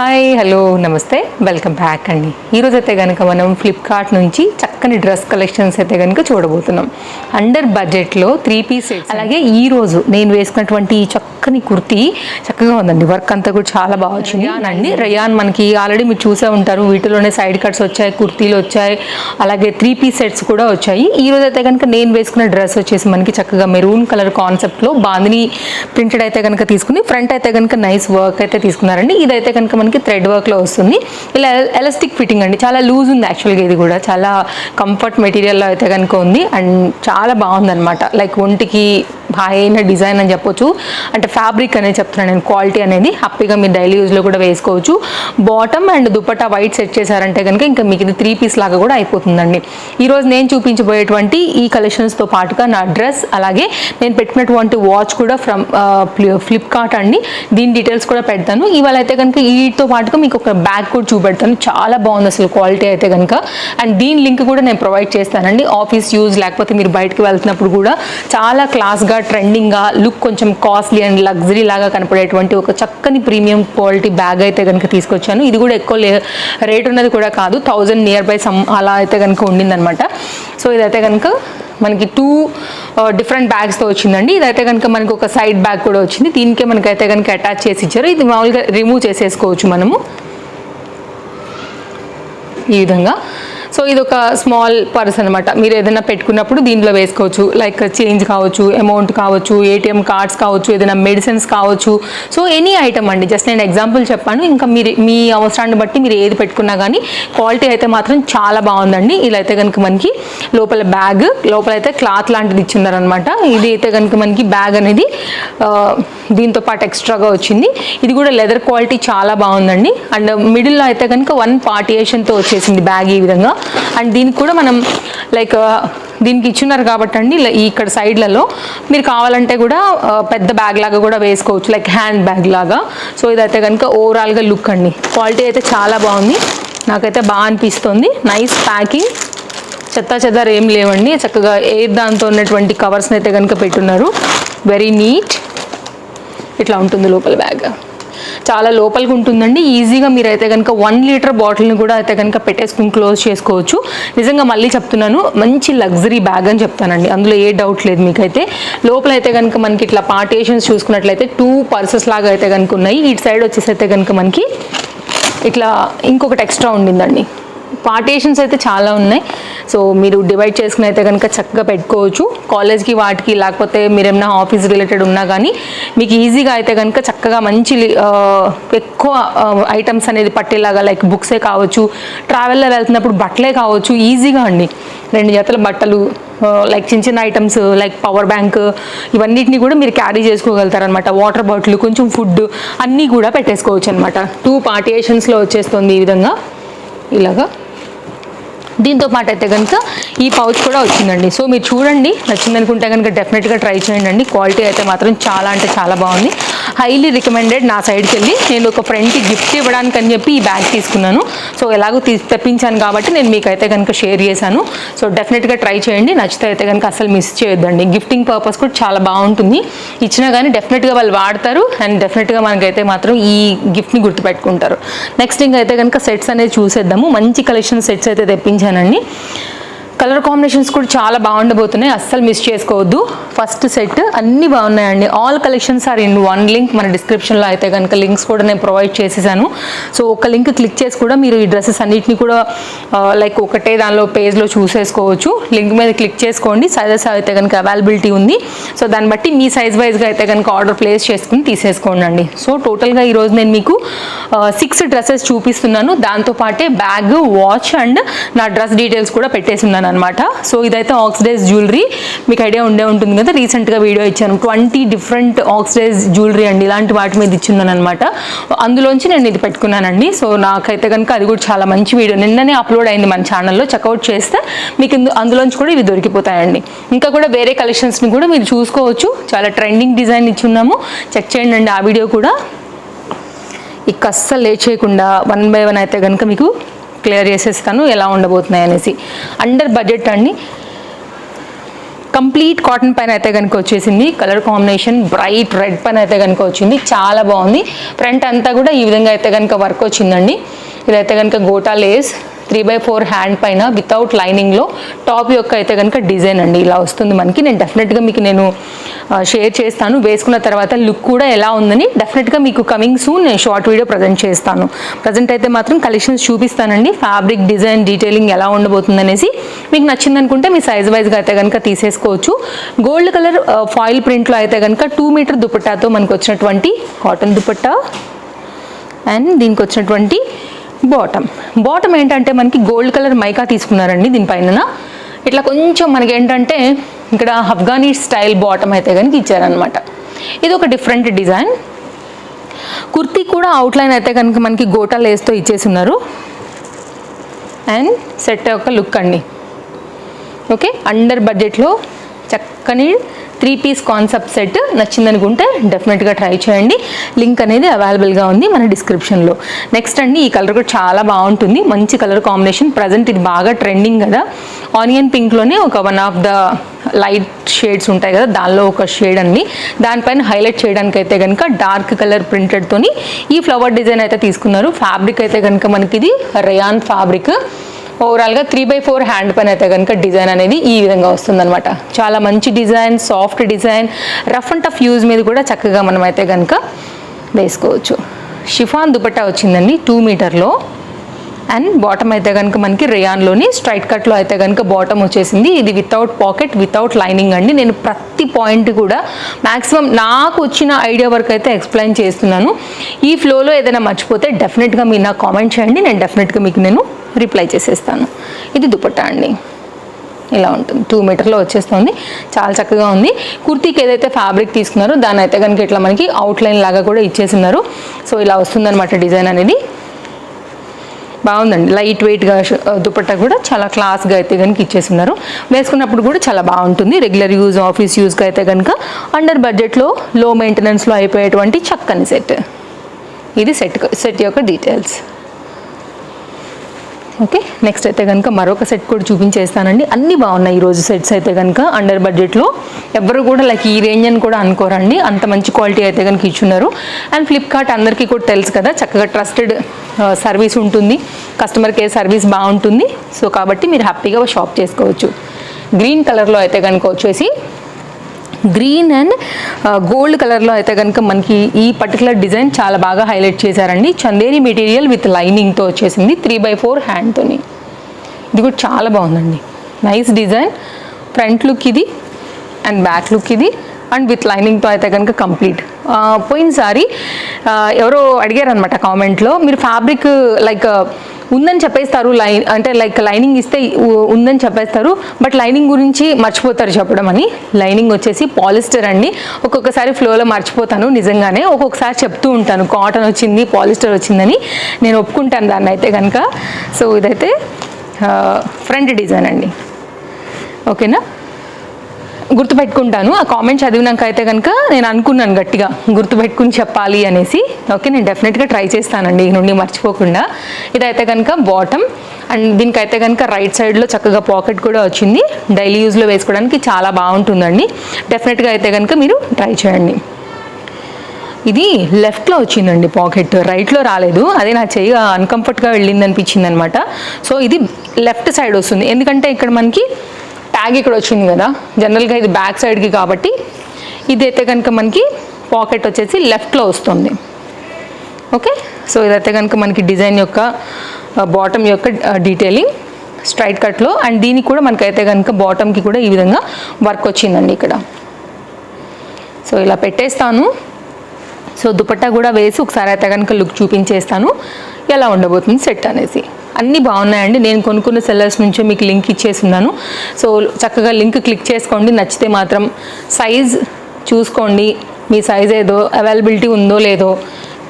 Hi hello నమస్తే. Welcome back అండి. ఈరోజు అయితే కనుక మనం ఫ్లిప్కార్ట్ నుంచి చక్కని డ్రెస్ కలెక్షన్స్ అయితే కనుక చూడబోతున్నాం. అండర్ బడ్జెట్లో త్రీ పీస్ సెట్స్ అలాగే ఈ రోజు నేను వేసుకున్నటువంటి ఈ చక్కని కుర్తీ చక్కగా ఉందండి. వర్క్ అంతా కూడా చాలా బాగా వచ్చింది. అండి రయాన్ మనకి ఆల్రెడీ మీరు చూసే ఉంటారు. వీటిలోనే సైడ్ కట్స్ వచ్చాయి కుర్తీలు వచ్చాయి అలాగే త్రీ పీస్ సెట్స్ కూడా వచ్చాయి. ఈ రోజు అయితే కనుక నేను వేసుకున్న డ్రెస్ వచ్చేసి మనకి చక్కగా మెరూన్ కలర్ కాన్సెప్ట్లో బాందిని ప్రింటెడ్ అయితే కనుక తీసుకుని ఫ్రంట్ అయితే కనుక నైస్ వర్క్ అయితే తీసుకున్నారండి. ఇదైతే కనుక మనకి థ్రెడ్ వర్క్లో వస్తుంది. ఇలా ఎలాస్టిక్ ఫిట్టింగ్ అండి. చాలా లూజ్ ఉంది యాక్చువల్గా ఇది కూడా. చాలా కంఫర్ట్ మెటీరియల్లో అయితే కనుక ఉంది. అండ్ చాలా బాగుంది అనమాట లైక్ ఒంటికి బాగా అయిన డిజైన్ అని చెప్పొచ్చు. అంటే ఫ్యాబ్రిక్ అనేది చెప్తున్నాను నేను క్వాలిటీ అనేది హ్యాపీగా మీరు డైలీ యూజ్లో కూడా వేసుకోవచ్చు. Bottom and dupatta white set చేశారంటే కనుక ఇంకా మీకు ఇది త్రీ పీస్ లాగా కూడా అయిపోతుందండి. ఈరోజు నేను చూపించబోయేటువంటి ఈ కలెక్షన్స్తో పాటుగా నా డ్రెస్ అలాగే నేను పెట్టినటువంటి వాచ్ కూడా ఫ్రమ్ ఫ్లిప్కార్ట్ అండి. దీని డీటెయిల్స్ కూడా పెడతాను. ఇవాళ అయితే కనుక వీటితో పాటుగా మీకు ఒక బ్యాగ్ కూడా చూపెడతాను. చాలా బాగుంది అసలు క్వాలిటీ అయితే కనుక అండ్ దీని లింక్ కూడా నేను ప్రొవైడ్ చేస్తానండి. ఆఫీస్ యూజ్ లేకపోతే మీరు బయటకు వెళ్తున్నప్పుడు కూడా చాలా క్లాస్గా ట్రెండింగ్గా లుక్ కొంచెం కాస్ట్లీ అండ్ లగ్జరీ లాగా కనపడేటువంటి ఒక చక్కని ప్రీమియం క్వాలిటీ బ్యాగ్ అయితే కనుక తీసుకొచ్చాను. ఇది కూడా ఎక్కువ రేట్ ఉన్నది కూడా కాదు. థౌజండ్ నియర్ బై సమ్ అలా అయితే కనుక ఉండిందనమాట సో ఇదైతే కనుక మనకి టూ డిఫరెంట్ బ్యాగ్స్తో వచ్చిందండి. ఇదైతే కనుక మనకు ఒక సైడ్ బ్యాగ్ కూడా వచ్చింది. దీనికే మనకైతే కనుక అటాచ్ చేసి ఇచ్చారు. ఇది మామూలుగా రిమూవ్ చేసేసుకోవచ్చు మనము. ఈ విధంగా. సో ఇది ఒక స్మాల్ పర్స్ అనమాట మీరు ఏదైనా పెట్టుకున్నప్పుడు దీంట్లో వేసుకోవచ్చు. లైక్ చేంజ్ కావచ్చు అమౌంట్ కావచ్చు ఏటీఎం కార్డ్స్ కావచ్చు ఏదైనా మెడిసిన్స్ కావచ్చు. సో ఎనీ ఐటమ్ అండి. జస్ట్ నేను ఎగ్జాంపుల్ చెప్పాను. ఇంకా మీరు మీ అవసరాన్ని బట్టి మీరు ఏది పెట్టుకున్నా కానీ క్వాలిటీ అయితే మాత్రం చాలా బాగుందండి. ఇలా అయితే కనుక మనకి లోపల బ్యాగ్ లోపల అయితే క్లాత్ లాంటిది ఇచ్చిన్నారనమాట ఇది అయితే కనుక మనకి బ్యాగ్ అనేది దీంతో పాటు ఎక్స్ట్రాగా వచ్చింది. ఇది కూడా లెదర్ క్వాలిటీ చాలా బాగుందండి. అండ్ మిడిల్లో అయితే కనుక వన్ పార్టియేషన్తో వచ్చేసింది బ్యాగ్ ఈ విధంగా. అండ్ దీనికి కూడా మనం లైక్ uh, దీనికి ఇచ్చున్నారు కాబట్టి అండి ఇక్కడ సైడ్లలో. మీరు కావాలంటే కూడా uh, పెద్ద బ్యాగ్ లాగా కూడా వేసుకోవచ్చు లైక్ హ్యాండ్ బ్యాగ్ లాగా. సో ఇదైతే కనుక ఓవరాల్గా లుక్ అండి. క్వాలిటీ అయితే చాలా బాగుంది. నాకైతే బాగా అనిపిస్తుంది. నైస్ ప్యాకింగ్ చెత్త చెదారు ఏం లేవండి. చక్కగా ఎయిర్ దాంతో ఉన్నటువంటి కవర్స్ని అయితే కనుక పెట్టున్నారు. వెరీ నీట్ ఇట్లా ఉంటుంది లోపల బ్యాగ్ చాలా లోపలికి ఉంటుందండి. ఈజీగా మీరైతే కనుక వన్ లీటర్ బాటిల్ని కూడా అయితే కనుక పెట్టేసుకుని క్లోజ్ చేసుకోవచ్చు. నిజంగా మళ్ళీ చెప్తున్నాను మంచి లగ్జరీ బ్యాగ్ అని చెప్తానండి. అందులో ఏ డౌట్ లేదు మీకైతే. లోపల అయితే కనుక మనకి ఇట్లా పార్టీషన్స్ చూసుకున్నట్లయితే టూ పర్సెస్ లాగా అయితే కనుక ఉన్నాయి. ఇటు సైడ్ వచ్చేసి అయితే కనుక మనకి ఇట్లా ఇంకొకటి ఎక్స్ట్రా ఉండిందండి. పార్టీషన్స్ అయితే చాలా ఉన్నాయి. సో మీరు డివైడ్ చేసుకుని అయితే కనుక చక్కగా పెట్టుకోవచ్చు. కాలేజ్కి వాటికి లేకపోతే మీరు ఏమైనా ఆఫీస్ రిలేటెడ్ ఉన్నా కానీ మీకు ఈజీగా అయితే కనుక చక్కగా మంచి ఎక్కువ ఐటమ్స్ అనేది పట్టేలాగా లైక్ బుక్సే కావచ్చు ట్రావెల్లో వెళ్తున్నప్పుడు బట్టలే కావచ్చు ఈజీగా అండి. రెండు జతల బట్టలు లైక్ చిన్న చిన్న ఐటమ్స్ లైక్ పవర్ బ్యాంక్ ఇవన్నిటిని కూడా మీరు క్యారీ చేసుకోగలుగుతారనమాట వాటర్ బాటిల్ కొంచెం ఫుడ్ అన్నీ కూడా పెట్టేసుకోవచ్చు అనమాట టూ పార్టీషన్స్లో వచ్చేస్తుంది ఈ విధంగా. ఇలాగా. దీంతో పాటు అయితే కనుక ఈ పౌచ్ కూడా వచ్చిందండి. సో మీరు చూడండి నచ్చిందనుకుంటే కనుక డెఫినెట్గా ట్రై చేయండి. క్వాలిటీ అయితే మాత్రం చాలా అంటే చాలా బాగుంది. హైలీ రికమెండెడ్ నా సైడ్కి వెళ్ళి నేను ఒక ఫ్రెండ్కి గిఫ్ట్ ఇవ్వడానికి అని చెప్పి ఈ బ్యాగ్ తీసుకున్నాను. సో ఎలాగో తీ తెప్పించాను కాబట్టి నేను మీకు అయితే కనుక షేర్ చేశాను సో డెఫినెట్గా ట్రై చేయండి. నచ్చితే అయితే కనుక అసలు మిస్ చేయొద్దండి. గిఫ్టింగ్ పర్పస్ కూడా చాలా బాగుంటుంది. ఇచ్చినా కానీ డెఫినెట్గా వాళ్ళు వాడతారు. అండ్ డెఫినెట్గా మనకైతే మాత్రం ఈ గిఫ్ట్ని గుర్తుపెట్టుకుంటారు. నెక్స్ట్ ఇంకైతే కనుక సెట్స్ అనేది చూసేద్దాము. మంచి కలెక్షన్ సెట్స్ అయితే తెప్పించానండి. కలర్ కాంబినేషన్స్ కూడా చాలా బాగుండబోతున్నాయి. అస్సలు మిస్ చేసుకోవద్దు. ఫస్ట్ సెట్ అన్ని బాగున్నాయండి. All collections are in one link మన డిస్క్రిప్షన్లో అయితే కనుక లింక్స్ కూడా నేను ప్రొవైడ్ చేసేసాను. సో ఒక లింక్ క్లిక్ చేసి కూడా మీరు ఈ డ్రెస్సెస్ అన్నిటిని కూడా లైక్ ఒకటే దానిలో పేజ్లో చూసేసుకోవచ్చు. లింక్ మీద క్లిక్ చేసుకోండి. సైజెస్ అయితే కనుక అవైలబిలిటీ ఉంది. సో దాన్ని బట్టి మీ సైజ్ వైజ్గా అయితే కనుక ఆర్డర్ ప్లేస్ చేసుకుని తీసేసుకోండి అండి సో టోటల్గా ఈరోజు నేను మీకు సిక్స్ డ్రెస్సెస్ చూపిస్తున్నాను. దాంతోపాటే బ్యాగ్ వాచ్ అండ్ నా డ్రెస్ డీటెయిల్స్ కూడా పెట్టేసి ఉన్నాను. అనమాట సో ఇదైతే ఆక్సిడైజ్ జ్యువెలరీ మీకు ఐడియా ఉండే ఉంటుంది కదా రీసెంట్గా వీడియో ఇచ్చాను. ట్వంటీ డిఫరెంట్ ఆక్సిడైజ్ జ్యువెలరీ అండి ఇలాంటి వాటి మీద ఇచ్చిందని అనమాట అందులోంచి నేను ఇది పెట్టుకున్నానండి. సో నాకైతే కనుక అది కూడా చాలా మంచి వీడియో నిన్ననే అప్లోడ్ అయింది మన ఛానల్లో చెక్అవుట్ చేస్తే మీకు అందులోంచి కూడా ఇవి దొరికిపోతాయండి. ఇంకా కూడా వేరే కలెక్షన్స్ని కూడా మీరు చూసుకోవచ్చు. చాలా ట్రెండింగ్ డిజైన్ ఇచ్చున్నాము చెక్ చేయండి అండి ఆ వీడియో కూడా. ఇక అస్సలు లేట్ చేయకుండా వన్ బై వన్ అయితే కనుక మీకు క్లియర్ చేసేస్తాను ఎలా ఉండబోతున్నాయి అనేసి. అండర్ బడ్జెట్ అండి కంప్లీట్ కాటన్ పైన అయితే కనుక వచ్చేసింది. కలర్ కాంబినేషన్ బ్రైట్ రెడ్ పైన అయితే కనుక వచ్చింది. చాలా బాగుంది. ఫ్రంట్ అంతా కూడా ఈ విధంగా అయితే కనుక వర్క్ వచ్చిందండి. ఇదైతే కనుక gota lace. Three by four hand పైన వితౌట్ లైనింగ్లో టాప్ యొక్క అయితే కనుక డిజైన్ అండి. ఇలా వస్తుంది మనకి. నేను డెఫినెట్గా మీకు నేను షేర్ చేస్తాను. వేసుకున్న తర్వాత లుక్ కూడా ఎలా ఉందని డెఫినెట్గా మీకు కమింగ్ సూన్ నేను షార్ట్ వీడియో ప్రజెంట్ చేస్తాను. ప్రజెంట్ అయితే మాత్రం కలెక్షన్స్ చూపిస్తానండి. ఫ్యాబ్రిక్ డిజైన్ డీటెయిలింగ్ ఎలా ఉండబోతుంది అనేసి మీకు నచ్చింది అనుకుంటే మీ సైజ్ వైజ్గా అయితే కనుక తీసేసుకోవచ్చు. గోల్డ్ కలర్ ఫాయిల్ ప్రింట్లో అయితే కనుక టూ మీటర్ దుపట్టాతో మనకు వచ్చినటువంటి కాటన్ దుపట్టా. అండ్ దీనికి వచ్చినటువంటి బాటమ్. బాటమ్ ఏంటంటే మనకి గోల్డ్ కలర్ మైకా తీసుకున్నారండి దీనిపైన ఇట్లా కొంచెం మనకి ఏంటంటే ఇక్కడ అఫ్ఘానీ స్టైల్ బాటమ్ అయితే కనుక ఇచ్చారనమాట ఇది ఒక డిఫరెంట్ డిజైన్. కుర్తీ కూడా అవుట్లైన్ అయితే కనుక మనకి గోటా లేస్తో ఇచ్చేసి ఉన్నారు. అండ్ సెట్ యొక్క లుక్ అండి. ఓకే? అండర్ బడ్జెట్లో చక్కని త్రీ పీస్ కాన్సెప్ట్ సెట్ నచ్చిందనుకుంటే డెఫినెట్గా ట్రై చేయండి. లింక్ అనేది అవైలబుల్గా ఉంది మన డిస్క్రిప్షన్లో. నెక్స్ట్ అండి ఈ కలర్ కూడా చాలా బాగుంటుంది. మంచి కలర్ కాంబినేషన్. ప్రజెంట్ ఇది బాగా ట్రెండింగ్ కదా. ఆనియన్ పింక్లోనే ఒక one of the light shades ఉంటాయి కదా దానిలో ఒక షేడ్ అండి. దానిపైన హైలైట్ చేయడానికి అయితే కనుక డార్క్ కలర్ ప్రింటెడ్తోని ఈ ఫ్లవర్ డిజైన్ అయితే తీసుకున్నారు. ఫ్యాబ్రిక్ అయితే కనుక మనకి ఇది రయాన్ ఫ్యాబ్రిక్. ఓవరాల్గా త్రీ బై ఫోర్ హ్యాండ్ పైన అయితే కనుక డిజైన్ అనేది ఈ విధంగా వస్తుందన్నమాట. చాలా మంచి design soft design rough and tough use మీద కూడా చక్కగా మనం అయితే కనుక వేసుకోవచ్చు. షిఫాన్ దుపట్టా వచ్చిందండి టూ మీటర్లో అండ్ బాటమ్ అయితే కనుక మనకి రేయాన్లోని స్ట్రైట్ కట్లో అయితే కనుక బాటమ్ వచ్చేసింది. ఇది వితౌట్ పాకెట్ వితౌట్ లైనింగ్ అండి. నేను ప్రతి పాయింట్ కూడా మ్యాక్సిమం నాకు వచ్చిన ఐడియా వరకు అయితే ఎక్స్ప్లెయిన్ చేస్తున్నాను. ఈ ఫ్లోలో ఏదైనా మర్చిపోతే డెఫినెట్గా మీరు నాకు కామెంట్ చేయండి. నేను డెఫినెట్గా మీకు నేను రిప్లై చేసేస్తాను. ఇది దుపట్టా అండి. ఇలా ఉంటుంది. టూ మీటర్లో వచ్చేస్తుంది. చాలా చక్కగా ఉంది. కుర్తీకి ఏదైతే ఫ్యాబ్రిక్ తీసుకున్నారో దాని అయితే కనుక ఇట్లా మనకి అవుట్లైన్ లాగా కూడా ఇచ్చేసినారు. సో ఇలా వస్తుందన్నమాట డిజైన్ అనేది. బాగుందండి. లైట్ వెయిట్గా దుపట్టా కూడా చాలా క్లాస్గా అయితే కనుక ఇచ్చేస్తున్నారు వేసుకున్నప్పుడు కూడా చాలా బాగుంటుంది. రెగ్యులర్ యూజ్ ఆఫీస్ యూజ్గా అయితే కనుక అండర్ బడ్జెట్లో లో మెయింటెనెన్స్లో అయిపోయేటువంటి చక్కని సెట్ ఇది సెట్ సెట్ యొక్క డీటెయిల్స్ ఓకే నెక్స్ట్ అయితే కనుక మరొక సెట్ కూడా చూపించేస్తానండి. అన్నీ బాగున్నాయి ఈరోజు సెట్స్ అయితే కనుక అండర్ బడ్జెట్లో ఎవరు కూడా లైక్ ఈ రేంజ్ అని కూడా అనుకోరండి. అంత మంచి క్వాలిటీ అయితే కనుక ఇచ్చున్నారు. అండ్ ఫ్లిప్కార్ట్ అందరికీ కూడా తెలుసు కదా చక్కగా ట్రస్టెడ్ సర్వీస్ ఉంటుంది. కస్టమర్ కేర్ సర్వీస్ బాగుంటుంది. సో కాబట్టి మీరు హ్యాపీగా షాప్ చేసుకోవచ్చు. గ్రీన్ కలర్లో అయితే కనుక వచ్చేసి గ్రీన్ అండ్ గోల్డ్ కలర్లో అయితే కనుక మనకి ఈ పర్టికులర్ డిజైన్ చాలా బాగా హైలైట్ చేశారండి. చందేరి మెటీరియల్ విత్ లైనింగ్తో వచ్చేసింది త్రీ బై ఫోర్ హ్యాండ్తోని ఇది కూడా చాలా బాగుందండి. Nice design. ఫ్రంట్ లుక్ ఇది అండ్ బ్యాక్ లుక్ ఇది. అండ్ విత్ లైనింగ్తో అయితే కనుక కంప్లీట్. పోయినసారి ఎవరో అడిగారు అనమాట కామెంట్లో మీరు ఫ్యాబ్రిక్ లైక్ ఉందని చెప్పేస్తారు లైన్ అంటే లైక్ లైనింగ్ ఇస్తే ఉందని చెప్పేస్తారు బట్ లైనింగ్ గురించి మర్చిపోతారు చెప్పడం అని. లైనింగ్ వచ్చేసి పాలిస్టర్ అండి. ఒక్కొక్కసారి ఫ్లోలో మర్చిపోతాను నిజంగానే. ఒక్కొక్కసారి చెప్తూ ఉంటాను కాటన్ వచ్చింది పాలిస్టర్ వచ్చిందని. నేను ఒప్పుకుంటాను దాన్ని అయితే కనుక. సో ఇదైతే ఫ్రంట్ డిజైన్ అండి. ఓకేనా? గుర్తుపెట్టుకుంటాను. ఆ కామెంట్ చదివినాక అయితే కనుక నేను అనుకున్నాను గట్టిగా గుర్తుపెట్టుకుని చెప్పాలి అనేసి. ఓకే నేను డెఫినెట్గా ట్రై చేస్తానండి ఈ నుండి మర్చిపోకుండా. ఇదైతే కనుక బాటమ్ అండ్ దీనికైతే కనుక రైట్ సైడ్లో చక్కగా పాకెట్ కూడా వచ్చింది. డైలీ యూజ్లో వేసుకోవడానికి చాలా బాగుంటుందండి. డెఫినెట్గా అయితే కనుక మీరు ట్రై చేయండి. ఇది లెఫ్ట్లో వచ్చిందండి పాకెట్ రైట్లో రాలేదు. అదే నా చెయ్యి అన్కంఫర్ట్గా వెళ్ళింది అనిపించింది అనమాట సో ఇది లెఫ్ట్ సైడ్ వస్తుంది. ఎందుకంటే ఇక్కడ మనకి ట్యాగ్ ఇక్కడ వచ్చింది కదా. జనరల్గా ఇది బ్యాక్ సైడ్కి కాబట్టి ఇదైతే కనుక మనకి పాకెట్ వచ్చేసి లెఫ్ట్లో వస్తుంది. ఓకే సో ఇదైతే కనుక మనకి డిజైన్ యొక్క uh, బాటమ్ యొక్క డీటెయిలింగ్ స్ట్రైట్ కట్లో అండ్ దీనికి కూడా మనకైతే కనుక బాటమ్కి కూడా ఈ విధంగా వర్క్ వచ్చిందండి ఇక్కడ. సో ఇలా పెట్టేస్తాను. సో దుపట్టా కూడా వేసి ఒకసారి అయితే కనుక లుక్ చూపించేస్తాను. ఎలా ఉండబోతుంది సెట్ అనేసి. అన్నీ బాగున్నాయండి. నేను కొనుక్కున్న సెల్లర్స్ నుంచే మీకు లింక్ ఇచ్చేస్తున్నాను. సో చక్కగా లింక్ క్లిక్ చేసుకోండి. నచ్చితే మాత్రం సైజ్ చూసుకోండి. మీ సైజ్ ఏదో అవైలబిలిటీ ఉందో లేదో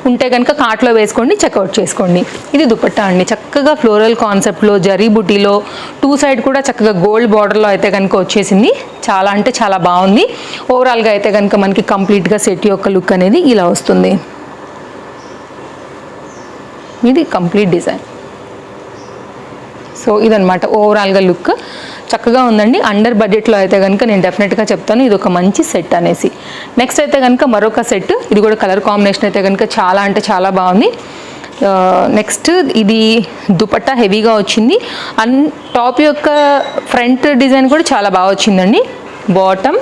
ఉంటే కనుక కార్ట్లో వేసుకోండి చెక్అవుట్ చేసుకోండి. ఇది దుపట్టా అండి. చక్కగా ఫ్లోరల్ కాన్సెప్ట్లో జరీ బుటీలో టూ సైడ్ కూడా చక్కగా గోల్డ్ బార్డర్లో అయితే కనుక వచ్చేసింది. చాలా అంటే చాలా బాగుంది. ఓవరాల్గా అయితే కనుక మనకి కంప్లీట్గా సెట్ యొక్క లుక్ అనేది ఇలా వస్తుంది. ఇది కంప్లీట్ డిజైన్ సో ఇదనమాట ఓవరాల్గా లుక్. చక్కగా ఉందండి. అండర్ బడ్జెట్లో అయితే కనుక నేను డెఫినెట్గా చెప్తాను. ఇది ఒక మంచి సెట్ అనేసి. నెక్స్ట్ అయితే కనుక మరొక సెట్ ఇది కూడా కలర్ కాంబినేషన్ అయితే కనుక చాలా అంటే చాలా బాగుంది. నెక్స్ట్ ఇది దుపట్టా హెవీగా వచ్చింది. అన్ టాప్ యొక్క ఫ్రంట్ డిజైన్ కూడా చాలా బాగా వచ్చిందండి. బాటమ్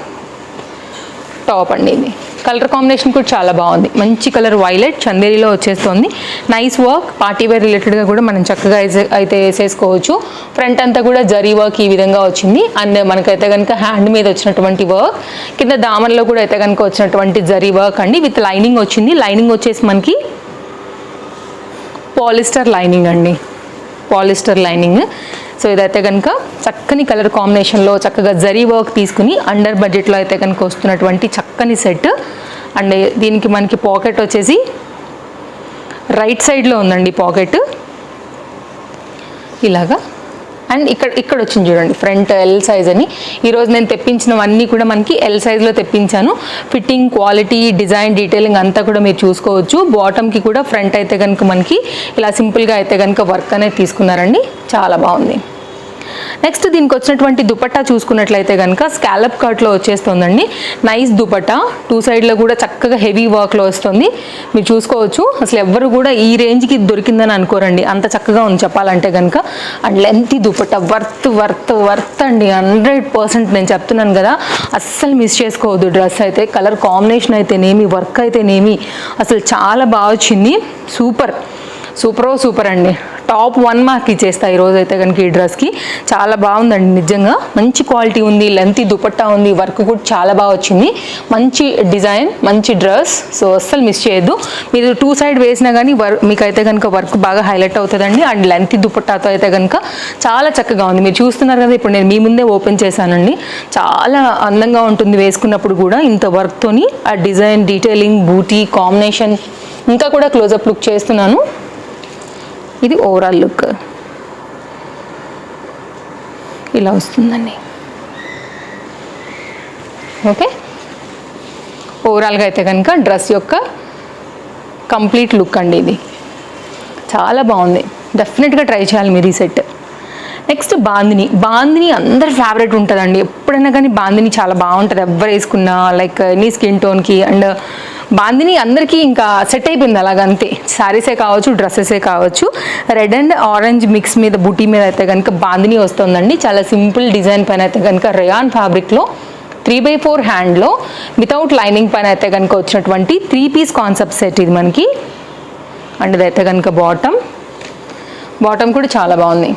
టాప్ అండి ఇది. కలర్ కాంబినేషన్ కూడా చాలా బాగుంది. మంచి కలర్ వైలెట్ చందేరిలో వచ్చేస్తుంది. నైస్ వర్క్ పార్టీ వేర్ రిలేటెడ్గా కూడా మనం చక్కగా అయితే- అయితే వేసేసుకోవచ్చు. ఫ్రంట్ అంతా కూడా జరీ వర్క్ ఈ విధంగా వచ్చింది. అండ్ మనకైతే కనుక హ్యాండ్ మీద వచ్చినటువంటి వర్క్ కింద దామన్లో కూడా అయితే కనుక వచ్చినటువంటి జరీ వర్క్ అండి. విత్ లైనింగ్ వచ్చింది. లైనింగ్ వచ్చేసి మనకి పాలిస్టర్ లైనింగ్ అండి. పాలిస్టర్ లైనింగ్ సో ఇదైతే కనుక చక్కని కలర్ కాంబినేషన్లో చక్కగా జరీ వర్క్ తీసుకుని అండర్ బడ్జెట్లో అయితే కనుక వస్తున్నటువంటి చక్కని సెట్. అండ్ దీనికి మనకి పాకెట్ వచ్చేసి రైట్ సైడ్లో ఉందండి పాకెట్. ఇలాగా. అండ్ ఇక్కడ ఇక్కడ వచ్చింది చూడండి ఫ్రంట్ ఎల్ సైజ్ అని. ఈరోజు నేను తెప్పించినవన్నీ కూడా మనకి ఎల్ సైజ్లో తెప్పించాను. ఫిట్టింగ్ క్వాలిటీ డిజైన్ డీటెయిలింగ్ అంతా కూడా మీరు చూసుకోవచ్చు. బాటమ్కి కూడా ఫ్రంట్ అయితే కనుక మనకి ఇలా సింపుల్గా అయితే కనుక వర్క్ అనేది తీసుకున్నారండి. చాలా బాగుంది. నెక్స్ట్ దీనికి వచ్చినటువంటి దుపట్టా చూసుకున్నట్లయితే కనుక స్కాలప్ కట్లో వచ్చేస్తుందండి. నైస్ దుపట్టా. టూ సైడ్లో కూడా చక్కగా హెవీ వర్క్లో వస్తుంది. మీరు చూసుకోవచ్చు. అసలు ఎవ్వరు కూడా ఈ రేంజ్కి దొరికిందని అనుకోరండి. అంత చక్కగా ఉంది చెప్పాలంటే కనుక and length dupatta. Worth worth worth అండి. హండ్రెడ్ పర్సెంట్ నేను చెప్తున్నాను కదా. అస్సలు మిస్ చేసుకోవద్దు డ్రెస్ అయితే. కలర్ కాంబినేషన్ అయితేనేమి వర్క్ అయితేనేమి. అసలు చాలా బాగా వచ్చింది. సూపర్ సూపరో సూపర్ అండి. టాప్ వన్ మార్క్ ఇచ్చేస్తా ఈరోజు అయితే కనుక ఈ డ్రెస్కి చాలా బాగుందండి నిజంగా. మంచి క్వాలిటీ ఉంది లెంత్ దుపట్టా ఉంది వర్క్ కూడా చాలా బాగా వచ్చింది. మంచి డిజైన్ మంచి డ్రెస్ సో అస్సలు మిస్ చేయొద్దు. మీరు టూ సైడ్ వేసినా కానీ వర్క్ మీకు అయితే కనుక వర్క్ బాగా హైలైట్ అవుతుందండి. అండ్ లెంత్ దుపట్టాతో అయితే కనుక చాలా చక్కగా ఉంది. మీరు చూస్తున్నారు కదా ఇప్పుడు నేను మీ ముందే ఓపెన్ చేశానండి. చాలా అందంగా ఉంటుంది వేసుకున్నప్పుడు కూడా ఇంత వర్క్తోని ఆ డిజైన్ డీటెయిలింగ్ బూటీ కాంబినేషన్ ఇంకా కూడా క్లోజప్ లుక్ చేస్తున్నాను. ఇది ఓవరాల్ లుక్ ఇలా వస్తుందండి. ఓకే? ఓవరాల్గా అయితే కనుక డ్రెస్ యొక్క కంప్లీట్ లుక్ అండి ఇది. చాలా బాగుంది. డెఫినెట్గా ట్రై చేయాలి మీరు ఈ సెట్. నెక్స్ట్ బాందిని. బాందిని అందరి ఫేవరెట్ ఉంటుందండి. ఎప్పుడైనా కానీ బాందిని చాలా బాగుంటుంది. ఎవరు వేసుకున్నా లైక్ నీ స్కిన్ టోన్కి అండ్ బాందిని అందరికీ ఇంకా సెట్ అయిపోయింది అలాగంతే శారీసే కావచ్చు డ్రెస్సెసే కావచ్చు. రెడ్ అండ్ ఆరెంజ్ మిక్స్ మీద బుటీ మీద అయితే కనుక బాందిని వస్తుందండి. చాలా సింపుల్ డిజైన్ పైన అయితే కనుక రేయాన్ ఫ్యాబ్రిక్లో త్రీ బై ఫోర్ హ్యాండ్లో వితౌట్ లైనింగ్ పైన అయితే కనుక వచ్చినటువంటి త్రీ పీస్ కాన్సెప్ట్ సెట్ ఇది మనకి. అండ్ ఇదైతే కనుక బాటమ్ బాటమ్ కూడా చాలా బాగుంది.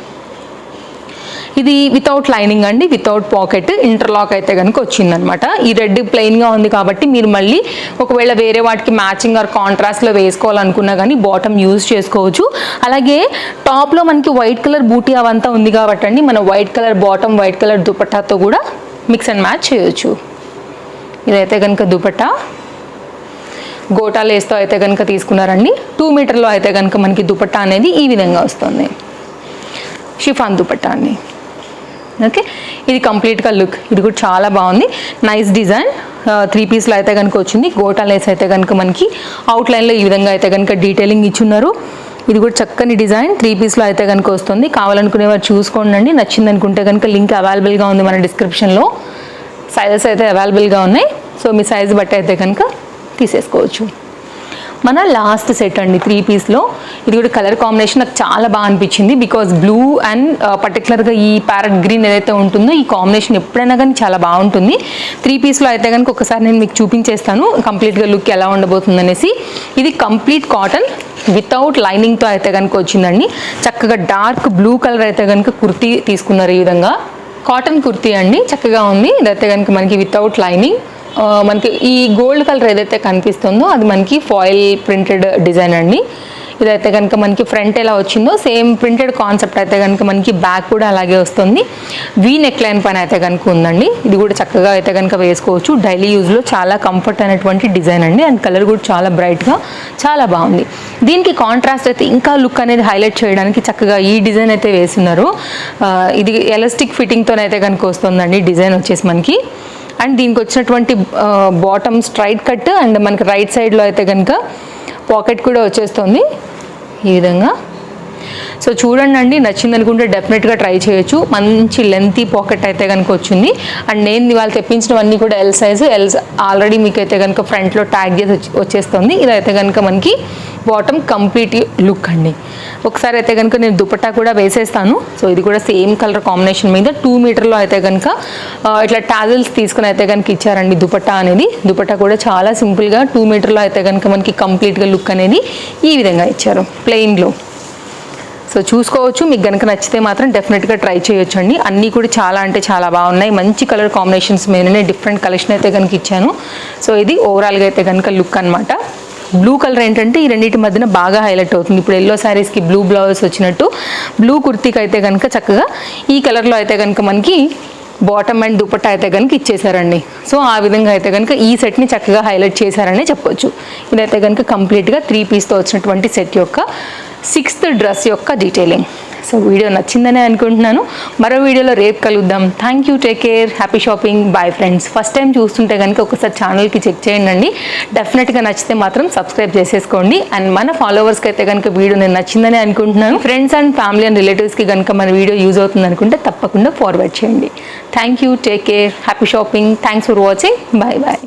ఇది వితౌట్ లైనింగ్ అండి వితౌట్ పాకెట్ ఇంటర్లాక్ అయితే కనుక వచ్చిందనమాట. ఈ రెడ్ ప్లెయిన్గా ఉంది కాబట్టి మీరు మళ్ళీ ఒకవేళ వేరే వాటికి మ్యాచింగ్ ఆర్ కాంట్రాస్ట్లో వేసుకోవాలనుకున్నా కానీ బాటమ్ యూజ్ చేసుకోవచ్చు. అలాగే టాప్లో మనకి వైట్ కలర్ బూటీ అవంతా ఉంది కాబట్టి అండి మన white colour bottom white colour దుపట్టాతో కూడా మిక్స్ అండ్ మ్యాచ్ చేయొచ్చు. ఇదైతే కనుక దుపట్టా. గోటా లేస్తో అయితే కనుక తీసుకున్నారండి. టూ మీటర్లో అయితే కనుక మనకి దుపట్టా అనేది ఈ విధంగా వస్తుంది. షిఫాన్ దుపట్టా అండి. ఓకే? ఇది కంప్లీట్గా లుక్ ఇది కూడా చాలా బాగుంది. నైస్ డిజైన్ త్రీ పీస్లో అయితే కనుక వచ్చింది. గోటా లేస్ అయితే కనుక మనకి అవుట్లైన్లో ఈ విధంగా అయితే కనుక డీటెయిలింగ్ ఇచ్చున్నారు. ఇది కూడా చక్కని డిజైన్ త్రీ పీస్లో అయితే కనుక వస్తుంది. కావాలనుకునే వారు చూసుకోండి నచ్చింది అనుకుంటే కనుక లింక్ అవైలబుల్గా ఉంది మన డిస్క్రిప్షన్లో సైజెస్ అయితే అవైలబుల్గా ఉన్నాయి. సో మీ సైజ్ బట్టి అయితే కనుక తీసేసుకోవచ్చు. మన లాస్ట్ సెట్ అండి త్రీ పీస్లో ఇది కూడా కలర్ కాంబినేషన్ నాకు చాలా బాగా అనిపించింది బికాజ్ బ్లూ అండ్ పర్టికులర్గా ఈ ప్యారెట్ గ్రీన్ ఏదైతే ఉంటుందో ఈ కాంబినేషన్ ఎప్పుడైనా కానీ చాలా బాగుంటుంది త్రీ పీస్లో అయితే కనుక ఒకసారి నేను మీకు చూపించేస్తాను కంప్లీట్గా లుక్ ఎలా ఉండబోతుంది అనేసి. ఇది కంప్లీట్ కాటన్ వితౌట్ లైనింగ్తో అయితే కనుక వచ్చిందండి. చక్కగా డార్క్ బ్లూ కలర్ అయితే కనుక కుర్తీ తీసుకున్నారు ఈ విధంగా. కాటన్ కుర్తీ అండి చక్కగా ఉంది. ఇదైతే కనుక మనకి వితౌట్ లైనింగ్ మనకి ఈ గోల్డ్ కలర్ ఏదైతే కనిపిస్తుందో అది మనకి ఫాయిల్ ప్రింటెడ్ డిజైన్ అండి. ఇదైతే కనుక మనకి ఫ్రంట్ ఎలా వచ్చిందో సేమ్ ప్రింటెడ్ కాన్సెప్ట్ అయితే కనుక మనకి బ్యాక్ కూడా అలాగే వస్తుంది. వీ నెక్ లైన్ పైన అయితే కనుక ఉందండి. ఇది కూడా చక్కగా అయితే కనుక వేసుకోవచ్చు. డైలీ యూజ్లో చాలా కంఫర్ట్ అయినటువంటి డిజైన్ అండి. అండ్ కలర్ కూడా చాలా బ్రైట్గా చాలా బాగుంది. దీనికి కాంట్రాస్ట్ అయితే ఇంకా లుక్ అనేది హైలైట్ చేయడానికి చక్కగా ఈ డిజైన్ అయితే వేస్తున్నారు. ఇది ఎలాస్టిక్ ఫిట్టింగ్తో అయితే కనుక వస్తుందండి. డిజైన్ వచ్చేసి మనకి. అండ్ దీనికి వచ్చినటువంటి బాటమ్ స్ట్రైట్ కట్ అండ్ మనకి రైట్ సైడ్లో అయితే కనుక పాకెట్ కూడా వచ్చేస్తుంది ఈ విధంగా. సో చూడండి అండి నచ్చింది అనుకుంటే డెఫినెట్గా ట్రై చేయొచ్చు. మంచి లెంతీ పాకెట్ అయితే కనుక వచ్చింది. అండ్ నేను ఇవాళ తెప్పించినవన్నీ కూడా ఎల్ సైజు ఎల్ ఆల్రెడీ మీకు అయితే కనుక ఫ్రంట్లో ట్యాగ్ చేసి వచ్చేస్తుంది. ఇదైతే కనుక మనకి బాటమ్ కంప్లీట్ లుక్ అండి. ఒకసారి అయితే కనుక నేను దుపట్టా కూడా వేసేస్తాను. సో ఇది కూడా సేమ్ కలర్ కాంబినేషన్ మీద టూ మీటర్లో అయితే కనుక ఇట్లా టాజల్స్ తీసుకుని అయితే కనుక ఇచ్చారండి దుపట్టా అనేది. దుపట్టా కూడా చాలా సింపుల్గా టూ మీటర్లో అయితే కనుక మనకి కంప్లీట్గా లుక్ అనేది ఈ విధంగా ఇచ్చారు ప్లెయిన్లో. సో చూసుకోవచ్చు. మీకు కనుక నచ్చితే మాత్రం డెఫినెట్గా ట్రై చేయొచ్చు అండి అన్నీ కూడా చాలా అంటే చాలా బాగున్నాయి. మంచి కలర్ కాంబినేషన్స్ మీదనే డిఫరెంట్ కలెక్షన్ అయితే కనుక ఇచ్చాను. సో ఇది ఓవరాల్గా అయితే కనుక లుక్ అనమాట బ్లూ కలర్ ఏంటంటే ఈ రెండింటి మధ్యన బాగా హైలైట్ అవుతుంది. ఇప్పుడు ఎల్లో శారీస్కి బ్లూ బ్లౌజ్ వచ్చినట్టు బ్లూ కుర్తీకి అయితే కనుక చక్కగా ఈ కలర్లో అయితే కనుక మనకి బాటమ్ అండ్ దుపట్టా అయితే కనుక ఇచ్చేసారండి సో ఆ విధంగా అయితే కనుక ఈ సెట్ని చక్కగా హైలైట్ చేశారనే చెప్పొచ్చు. ఇదైతే కనుక కంప్లీట్గా త్రీ పీస్తో వచ్చినటువంటి సెట్ యొక్క సిక్స్త్ డ్రెస్ యొక్క డీటెయిలింగ్ సో వీడియో నచ్చిందని అనుకుంటున్నాను. మరో వీడియోలో రేపు కలుద్దాం. Thank you take care happy shopping bye friends first time చూస్తుంటే కనుక ఒకసారి ఛానల్కి చెక్ చేయండి డెఫినెట్గా నచ్చితే మాత్రం సబ్స్క్రైబ్ చేసేసుకోండి. అండ్ మన ఫాలోవర్స్కి అయితే కనుక వీడియో నేను నచ్చిందని అనుకుంటున్నాను. ఫ్రెండ్స్ అండ్ ఫ్యామిలీ అండ్ రిలేటివ్స్కి కనుక మన వీడియో యూజ్ అవుతుంది అనుకుంటే తప్పకుండా ఫార్వర్డ్ చేయండి. Thank you take care happy shopping thanks for watching bye bye